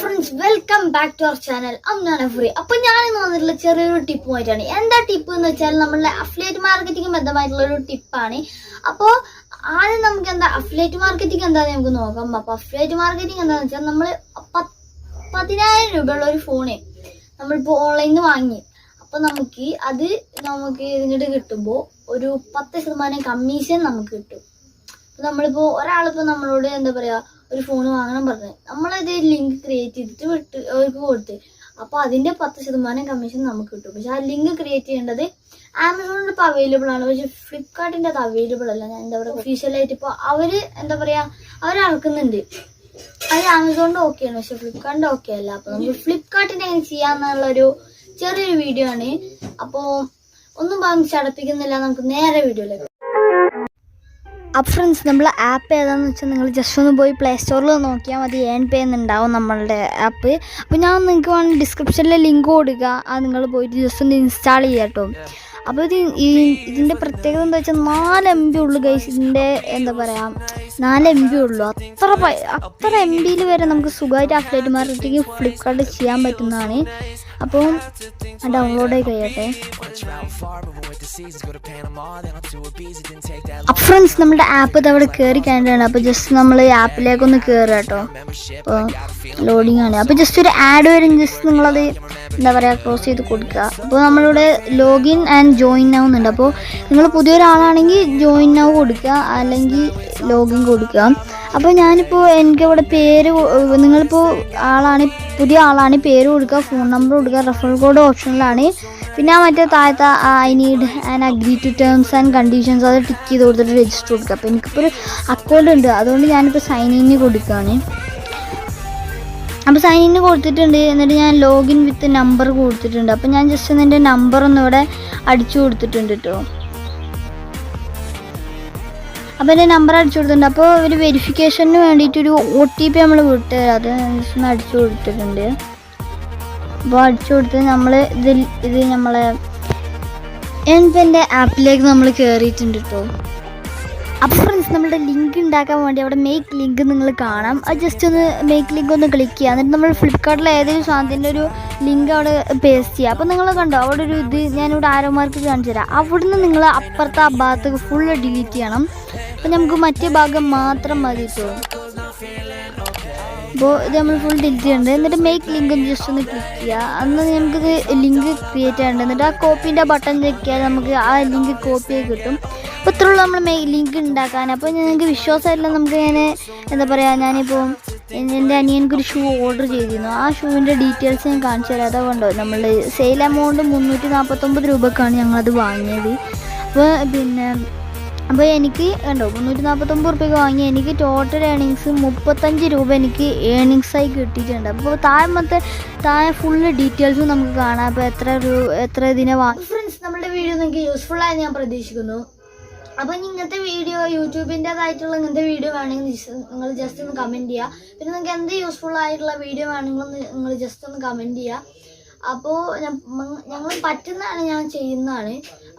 Friends welcome back to our channel അമ്നാണ് ഫ്രീ അപ്പൊ ഞാൻ ഇന്ന് വന്നിട്ടുള്ള ചെറിയൊരു ടിപ്പുമായിട്ടാണ് എന്താ ടിപ്പ് എന്ന് വെച്ചാൽ നമ്മളുടെ അഫ്ലേറ്റ് മാർക്കറ്റിംഗ് ബന്ധമായിട്ടുള്ള ഒരു ടിപ്പാണ് അപ്പോൾ ആദ്യം നമുക്ക് എന്താ അഫ്ലേറ്റ് മാർക്കറ്റിംഗ് എന്താന്ന് നമുക്ക് നോക്കാം. അപ്പൊ അഫ്ലേറ്റ് മാർക്കറ്റിംഗ് എന്താന്ന് വെച്ചാൽ നമ്മൾ പതിനായിരം രൂപയുള്ള ഒരു ഫോണ് നമ്മളിപ്പോൾ ഓൺലൈനിൽ നിന്ന് വാങ്ങി. അപ്പൊ നമുക്ക് അത് നമുക്ക് ഇങ്ങോട്ട് കിട്ടുമ്പോൾ ഒരു പത്ത് ശതമാനം കമ്മീഷൻ നമുക്ക് കിട്ടും. നമ്മളിപ്പോ ഒരാളിപ്പോ നമ്മളോട് എന്താ പറയാ ഒരു ഫോൺ വാങ്ങണം പറഞ്ഞു. നമ്മളത് ലിങ്ക് ക്രിയേറ്റ് ചെയ്തിട്ട് വിട്ട് അവർക്ക് കൊടുത്ത്. അപ്പൊ അതിന്റെ പത്ത് ശതമാനം കമ്മീഷൻ നമുക്ക് കിട്ടും. പക്ഷെ ആ ലിങ്ക് ക്രിയേറ്റ് ചെയ്യേണ്ടത് ആമസോണിൽ ഇപ്പൊ അവൈലബിൾ ആണ്. പക്ഷെ ഫ്ലിപ്കാർട്ടിന്റെ അത് അവൈലബിൾ അല്ല. ഞാൻ എന്താ പറയുക ഒഫീഷ്യലായിട്ട് ഇപ്പൊ അവർ എന്താ പറയാ അവർ അളക്കുന്നുണ്ട്. അത് ആമസോണിന്റെ ഓക്കെ ആണ്. പക്ഷെ ഫ്ലിപ്കാർട്ടിന്റെ ഓക്കെ അല്ല. അപ്പൊ നമുക്ക് ഫ്ലിപ്കാർട്ടിന്റെ എങ്ങനെ ചെയ്യാന്നുള്ളൊരു ചെറിയൊരു വീഡിയോ ആണ്. അപ്പോ ഒന്നും പറഞ്ഞ് ചടപ്പിക്കുന്നില്ല. നമുക്ക് നേരെ വീഡിയോയിലേക്ക് അപ്പ് ഫ്രണ്ട്സ് നമ്മൾ ആപ്പ് ഏതാണെന്ന് വെച്ചാൽ നിങ്ങൾ ജസ്റ്റ് ഒന്ന് പോയി പ്ലേ സ്റ്റോറിൽ നോക്കിയാൽ മതി. ഏൺ പേ എന്നുണ്ടാവും നമ്മളുടെ ആപ്പ് അപ്പോൾ ഞാൻ നിങ്ങൾക്ക് വേണമെങ്കിൽ ഡിസ്ക്രിപ്ഷനിൽ ലിങ്ക് കൊടുക്കുക അത് നിങ്ങൾ പോയിട്ട് ജസ്റ്റ് ഒന്ന് ഇൻസ്റ്റാൾ ചെയ്യുക കേട്ടോ അപ്പോൾ ഇത് ഈ ഇതിന്റെ പ്രത്യേകത എന്താ വെച്ചാൽ നാല് എം ബി ഉള്ളു ഗൈസ് ഇതിന്റെ എന്താ പറയുക നാല് എം ബി ഉള്ളു. അത്ര അത്ര എം ബിയിൽ വരെ നമുക്ക് സുഖമായിട്ട് അപ്ഡേറ്റ് മാർക്കറ്റിംഗ് ഫ്ലിപ്കാർട്ട് ചെയ്യാൻ പറ്റുന്നതാണ്. അപ്പോൾ ഡൗൺലോഡ് ആയി കഴിയട്ടെ. അപ്പൊ ഫ്രണ്ട്സ് നമ്മുടെ ആപ്പ് അവിടെ കയറി കഴിഞ്ഞാണ് അപ്പോൾ ജസ്റ്റ് നമ്മൾ ആപ്പിലേക്കൊന്ന് കയറുക കേട്ടോ. അപ്പോൾ ലോഡിങ് ആണ്. അപ്പോൾ ജസ്റ്റ് ഒരു ആഡ് വരും. ജസ്റ്റ് നിങ്ങളത് എന്താ പറയുക ക്രോസ് ചെയ്ത് കൊടുക്കുക. അപ്പോൾ നമ്മളിവിടെ ലോഗിൻ ആൻഡ് ജോയിൻ ആവുന്നുണ്ട് അപ്പോൾ നിങ്ങൾ പുതിയൊരാളാണെങ്കിൽ ജോയിൻ ആവ് കൊടുക്കുക. അല്ലെങ്കിൽ ലോഗിൻ കൊടുക്കുക. അപ്പോൾ ഞാനിപ്പോൾ എനിക്കിവിടെ പേര് നിങ്ങളിപ്പോൾ ആളാണ് പുതിയ ആളാണ് പേര് കൊടുക്കുക ഫോൺ നമ്പർ കൊടുക്കുക റെഫറൽ കോഡ് ഓപ്ഷനിലാണ് പിന്നെ മറ്റേ താഴത്തെ I need and agree to terms and conditions അത് ടിക്ക് ചെയ്ത് കൊടുത്തിട്ട് രജിസ്റ്റർ കൊടുക്കുക. അപ്പോൾ എനിക്കിപ്പോൾ ഒരു അക്കൗണ്ട് ഉണ്ട്. അതുകൊണ്ട് ഞാനിപ്പോൾ സൈൻ ഇൻ കൊടുക്കുകയാണ്. അപ്പോൾ സൈൻ ഇൻ കൊടുത്തിട്ടുണ്ട്. എന്നിട്ട് ഞാൻ ലോഗിൻ വിത്ത് നമ്പർ കൊടുത്തിട്ടുണ്ട്. അപ്പോൾ ഞാൻ ജസ്റ്റ് എന്റെ നമ്പർ ഒന്നിവിടെ അടിച്ചു കൊടുത്തിട്ടുണ്ട് കേട്ടോ അപ്പോൾ എന്റെ നമ്പർ അടിച്ചു കൊടുത്തിട്ടുണ്ട്. അപ്പോൾ ഒരു വെരിഫിക്കേഷന് വേണ്ടിയിട്ടൊരു ഒ ടി പി നമ്മൾ വിട്ട് അത് അടിച്ചു കൊടുത്തിട്ടുണ്ട്. അപ്പോൾ അടിച്ചു കൊടുത്ത് നമ്മൾ ഇതിൽ ഇത് നമ്മളെ എന്റെ ആപ്പിലേക്ക് നമ്മൾ കയറിയിട്ടുണ്ട് കേട്ടോ അപ്പോൾ ഫ്രണ്ട്സ് നമ്മളുടെ ലിങ്ക് ഉണ്ടാക്കാൻ വേണ്ടി അവിടെ മേക്ക് ലിങ്ക് നിങ്ങൾ കാണാം. അത് ജസ്റ്റ് ഒന്ന് മേക്ക് ലിങ്ക് ഒന്ന് ക്ലിക്ക് ചെയ്യുക എന്നിട്ട് നമ്മൾ ഫ്ലിപ്കാർട്ടിലെ ഏതെങ്കിലും സാധനത്തിന്റെ ഒരു ലിങ്ക് അവിടെ പേസ്റ്റ് ചെയ്യുക അപ്പോൾ നിങ്ങൾ കണ്ടോ അവിടെ ഒരു ഇത് ഞാനിവിടെ ആരോമാർക്ക് കാണിച്ചു തരാം. അവിടുന്ന് നിങ്ങൾ അപ്പുറത്തെ ആ ഭാഗത്ത് ഫുള്ള് ഡിലീറ്റ് ചെയ്യണം. അപ്പോൾ നമുക്ക് മറ്റേ ഭാഗം മാത്രം മതി കേട്ടോ അപ്പോൾ ഇത് നമ്മൾ ഫുൾ ഡിലീറ്റ് ചെയ്യണ്ട്. എന്നിട്ട് മേക്ക് ലിങ്ക് ഒന്ന് ജസ്റ്റ് ഒന്ന് ക്ലിക്ക് ചെയ്യുക അന്ന് നമുക്കിത് ലിങ്ക് ക്രിയേറ്റ് ചെയ്യേണ്ടത് എന്നിട്ട് ആ കോപ്പീന്റെ ബട്ടൺ ഞെക്കിയാൽ നമുക്ക് ആ ലിങ്ക് കോപ്പി ആയി കിട്ടും. അപ്പോൾ ഇത്രയുള്ള നമ്മൾ മെയിൽ ലിങ്ക് ഉണ്ടാക്കാൻ. അപ്പോൾ ഞങ്ങൾക്ക് വിശ്വാസമായിട്ടില്ല നമുക്ക് ഞാൻ എന്താ പറയുക ഞാനിപ്പോൾ എന്റെ അനിയനക്കൊരു ഷൂ ഓർഡർ ചെയ്തിരുന്നു. ആ ഷൂവിന്റെ ഡീറ്റെയിൽസ് ഞാൻ കാണിച്ചു തരാം. അതുകൊണ്ടോ നമ്മൾ സെയിൽ എമൗണ്ട് മുന്നൂറ്റി നാൽപ്പത്തൊമ്പത് രൂപക്കാണ് ഞങ്ങളത് വാങ്ങിയത്. അപ്പോൾ പിന്നെ അപ്പോൾ എനിക്ക് കണ്ടോ മുന്നൂറ്റി നാൽപ്പത്തൊമ്പത് റുപ്യക്ക് വാങ്ങി. എനിക്ക് ടോട്ടൽ ഏണിങ്സ് മുപ്പത്തഞ്ച് രൂപ എനിക്ക് ഏണിങ്സ് ആയി കിട്ടിയിട്ടുണ്ട്. അപ്പോൾ താഴത്തെ താഴെ ഫുള്ള് ഡീറ്റെയിൽസും നമുക്ക് കാണാം. അപ്പോൾ എത്ര രൂപ എത്ര ഇതിനെ വാങ്ങി ഫ്രണ്ട്സ് നമ്മുടെ വീഡിയോ നിങ്ങൾക്ക് യൂസ്ഫുൾ ആയി ഞാൻ പ്രതീക്ഷിക്കുന്നു. അപ്പോൾ ഇങ്ങനത്തെ വീഡിയോ യൂട്യൂബിന്റെതായിട്ടുള്ള ഇങ്ങനത്തെ വീഡിയോ വേണമെങ്കിൽ നിങ്ങൾ ജസ്റ്റ് ഒന്ന് കമന്റ് ചെയ്യുക പിന്നെ നിങ്ങൾക്ക് എന്ത് യൂസ്ഫുൾ ആയിട്ടുള്ള വീഡിയോ വേണമെങ്കിലും നിങ്ങൾ ജസ്റ്റ് ഒന്ന് കമന്റ് ചെയ്യുക അപ്പോൾ ഞങ്ങൾ പറ്റുന്നതാണ് ഞാൻ ചെയ്യുന്നതാണ്.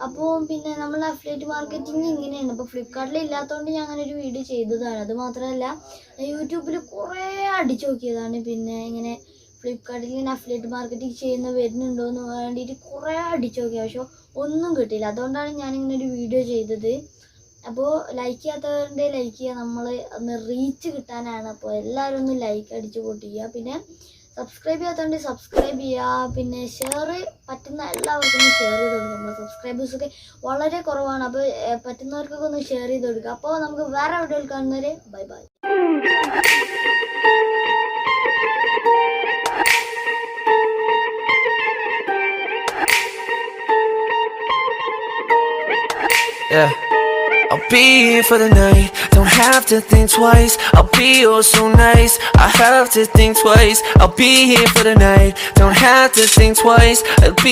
അപ്പോൾ പിന്നെ നമ്മൾ അഫ്ലേറ്റ് മാർക്കറ്റിംഗ് ഇങ്ങനെയാണ്. അപ്പോൾ ഫ്ലിപ്കാർട്ടിൽ ഇല്ലാത്തതുകൊണ്ട് ഞാൻ അങ്ങനെ ഒരു വീഡിയോ ചെയ്തതാണ്. അത് മാത്രമല്ല യൂട്യൂബിൽ കുറേ അടിച്ചു നോക്കിയതാണ്. പിന്നെ ഇങ്ങനെ ഫ്ലിപ്കാർട്ടിൽ ഇങ്ങനെ അഫ്ലേറ്റ് മാർക്കറ്റിംഗ് ചെയ്യുന്ന വരുന്നുണ്ടോ എന്ന് വേണ്ടിയിട്ട് കുറേ അടിച്ചു നോക്കിയ. പക്ഷെ ഒന്നും കിട്ടിയില്ല. അതുകൊണ്ടാണ് ഞാനിങ്ങനെ ഒരു വീഡിയോ ചെയ്തത്. അപ്പോൾ ലൈക്ക് ചെയ്യാത്തവരുടെ ലൈക്ക് ചെയ്യുക നമ്മൾ ഒന്ന് റീച്ച് കിട്ടാനാണ്. അപ്പോൾ എല്ലാവരും ഒന്ന് ലൈക്ക് അടിച്ച് പൊട്ടിക്കുക. പിന്നെ സബ്സ്ക്രൈബ് ചെയ്യാത്തതുകൊണ്ട് സബ്സ്ക്രൈബ് ചെയ്യുക പിന്നെ ഷെയർ പറ്റുന്ന എല്ലാവർക്കും ഷെയർ ചെയ്ത് കൊടുക്കുക നമ്മുടെ സബ്സ്ക്രൈബേഴ്സൊക്കെ വളരെ കുറവാണ്. അപ്പോൾ പറ്റുന്നവർക്കൊക്കെ ഒന്ന് ഷെയർ ചെയ്ത് കൊടുക്കുക അപ്പോൾ നമുക്ക് വേറെ വീഡിയോയിൽ കാണുന്നവരെ bye bye Yeah. I'll be here for the night. Don't have to think twice. I'll be oh so nice. I have to think twice. I'll be here for the night. Don't have to think twice. I'll be